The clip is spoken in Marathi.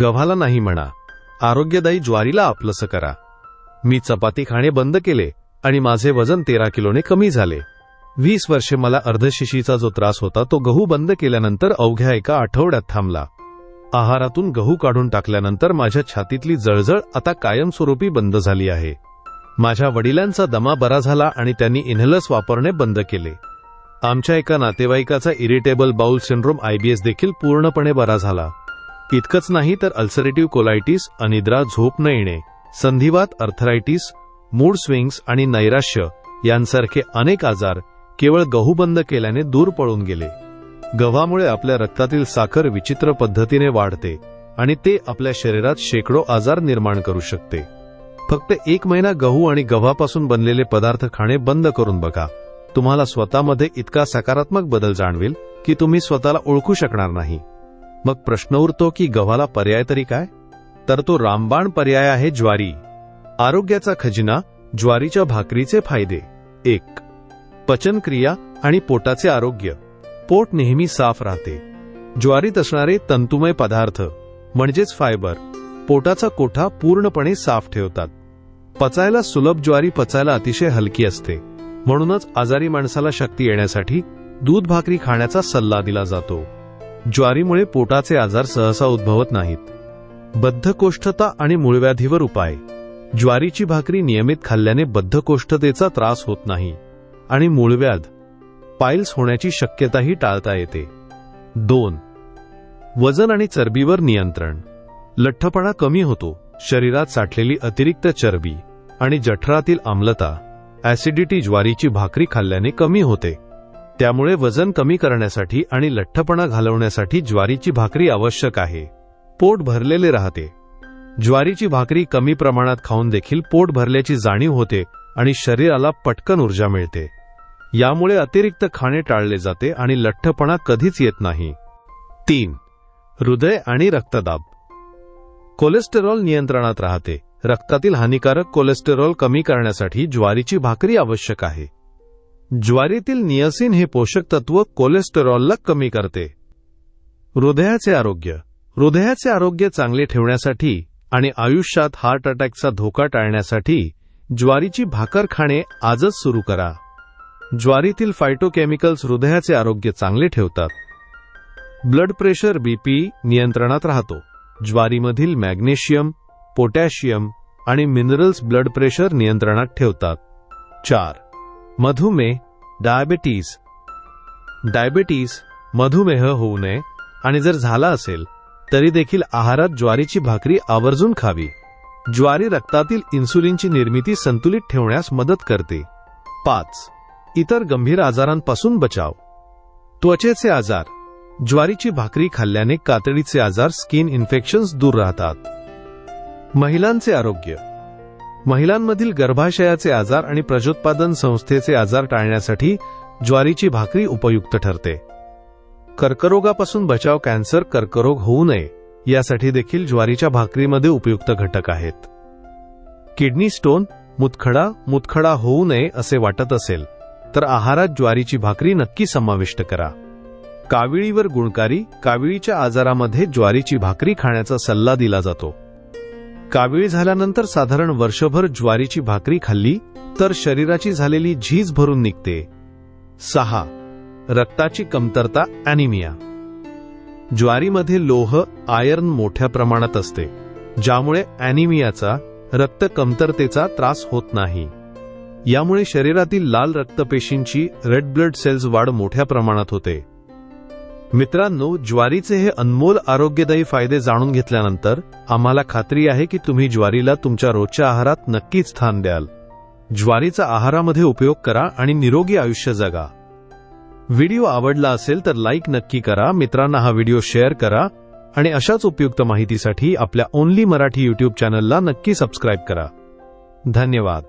गव्हाला नाही म्हणा. आरोग्यदायी ज्वारीला आपलंसं करा. मी चपाती खाणे बंद केले आणि माझे वजन तेरा किलोने कमी झाले. वीस वर्षे मला अर्धशिशीचा जो त्रास होता तो गहू बंद केल्यानंतर अवघ्या एका आठवड्यात थांबला. आहारातून गहू काढून टाकल्यानंतर माझ्या छातीतली जळजळ आता कायमस्वरूपी बंद झाली आहे. माझ्या वडिलांचा दमा बरा झाला आणि त्यांनी इन्हेलर्स वापरणे बंद केले. आमच्या एका नातेवाईकाचा इरिटेबल बाउल सिंड्रोम आयबीएस देखील पूर्णपणे बरा झाला. इतकंच नाही तर अल्सरेटिव्ह कोलायटिस अनिद्रा झोप न येणे संधिवात अर्थरायटिस मूड स्विंग्स आणि नैराश्य यांसारखे अनेक आजार केवळ गहू बंद केल्याने दूर पळून गेले. गव्हामुळे आपल्या रक्तातील साखर विचित्र पद्धतीने वाढते आणि ते आपल्या शरीरात शेकडो आजार निर्माण करू शकते. फक्त एक महिना गहू आणि गव्हापासून बनलेले पदार्थ खाणे बंद करून बघा. तुम्हाला स्वतःमध्ये इतका सकारात्मक बदल जाणवेल की तुम्ही स्वतःला ओळखू शकणार नाही. मग प्रश्न उरतो की गव्हाला पर्याय तरी काय? तर तो रामबाण पर्याय आहे ज्वारी. आरोग्याचा खजिना ज्वारीच्या भाकरीचे फायदे. एक. पचनक्रिया आणि पोटाचे आरोग्य. पोट नेहमी साफ राहते. ज्वारीत असणारे तंतुमय पदार्थ म्हणजेच फायबर पोटाचा कोठा पूर्णपणे साफ ठेवतात. पचायला सुलभ ज्वारी पचायला अतिशय हलकी असते. म्हणूनच आजारी माणसाला शक्ती येण्यासाठी दूध भाकरी खाण्याचा सल्ला दिला जातो. ज्वारीमुळे पोटाचे आजार सहसा उद्भवत नाहीत. बद्धकोष्ठता आणि मूळव्याधीवर उपाय. ज्वारीची भाकरी नियमित खाल्ल्याने बद्धकोष्ठतेचा त्रास होत नाही. आणि मूळव्याध. पाईल्स होण्याची शक्यताही टाळता येते. दोन. वजन आणि चरबीवर नियंत्रण. लठ्ठपणा कमी होतो. शरीरात साठलेली अतिरिक्त चरबी आणि जठरातील आम्लता. ऍसिडिटी ज्वारीची भाकरी खाल्ल्याने कमी होते. त्यामुळे वजन कमी करण्यासाठी आणि लठ्ठपणा घालवण्यासाठी ज्वारीची भाकरी आवश्यक आहे. पोट भरलेले राहते. ज्वारीची भाकरी कमी प्रमाणात खाऊन देखील पोट भरल्याची जाणीव होते आणि शरीराला पटकन ऊर्जा मिळते. यामुळे अतिरिक्त खाणे टाळले जाते आणि लठ्ठपणा कधीच येत नाही. तीन हृदय आणि रक्तदाब. कोलेस्टेरॉल नियंत्रणात राहते. रक्तातील हानिकारक कोलेस्टेरॉल कमी करण्यासाठी ज्वारीची भाकरी आवश्यक आहे. ज्वारीतील नियसिन हे पोषक तत्व कोलेस्टेरॉलला कमी करते. हृदयाचे आरोग्य. हृदयाचे आरोग्य चांगले ठेवण्यासाठी आणि आयुष्यात हार्ट अटॅकचा धोका टाळण्यासाठी ज्वारीची भाकर खाणे आजच सुरू करा. ज्वारीतील फायटोकेमिकल्स हृदयाचे आरोग्य चांगले ठेवतात. ब्लड प्रेशर बीपी नियंत्रणात राहतो. ज्वारीमधील मॅग्नेशियम पोटॅशियम आणि मिनरल्स ब्लड प्रेशर नियंत्रणात ठेवतात. चार. मधुमेह डायबेटीज डायबेटीज मधुमेह होऊ नये आणि जर झाला असेल तरी देखील आहारात ज्वारीची भाकरी आवर्जून खावी. ज्वारी रक्तातील इन्सुलिनची निर्मिती संतुलित ठेवण्यास मदत करते. पाच. इतर गंभीर आजारांपासून बचाव. त्वचेचे आजार. ज्वारीची भाकरी खाल्ल्याने कातडीचे आजार स्किन इन्फेक्शन्स दूर राहतात. महिलांचे आरोग्य. महिलांमधील गर्भाशयाचे आजार आणि प्रजोत्पादन संस्थेचे आजार टाळण्यासाठी ज्वारीची भाकरी उपयुक्त ठरते. कर्करोगापासून बचाव कॅन्सर कर्करोग होऊ नये यासाठी देखील ज्वारीच्या भाकरीमध्ये उपयुक्त घटक आहेत. किडनी स्टोन मुतखडा मुतखडा होऊ नये असे वाटत असेल तर आहारात ज्वारीची भाकरी नक्की समाविष्ट करा. काविळीवर गुणकारी काविळीच्या आजारामध्ये ज्वारीची भाकरी खाण्याचा सल्ला दिला जातो. कावीळ झाल्यानंतर साधारण वर्षभर ज्वारीची भाकरी खाल्ली तर शरीराची झालेली झीज भरून निघते. सहा. रक्ताची कमतरता अॅनिमिया ज्वारीमध्ये लोह आयर्न मोठ्या प्रमाणात असते ज्यामुळे अॅनिमियाचा रक्त कमतरतेचा त्रास होत नाही. यामुळे शरीरातील लाल रक्तपेशींची रेड ब्लड सेल्स वाढ मोठ्या प्रमाणात होते. मित्रांनो ज्वारीचे हे अनमोल आरोग्यदायी फायदे जाणून घेतल्यानंतर आम्हाला खात्री आहे की तुम्ही ज्वारीला तुमच्या रोजच्या आहारात नक्कीच स्थान द्याल. ज्वारीचा आहारामध्ये उपयोग करा आणि निरोगी आयुष्य जगा. व्हिडिओ आवडला असेल तर लाईक नक्की करा मित्रांना हा व्हिडिओ शेअर करा आणि अशाच उपयुक्त माहितीसाठी आपल्या ओनली मराठी युट्यूब चॅनलला नक्की सबस्क्राईब करा. धन्यवाद.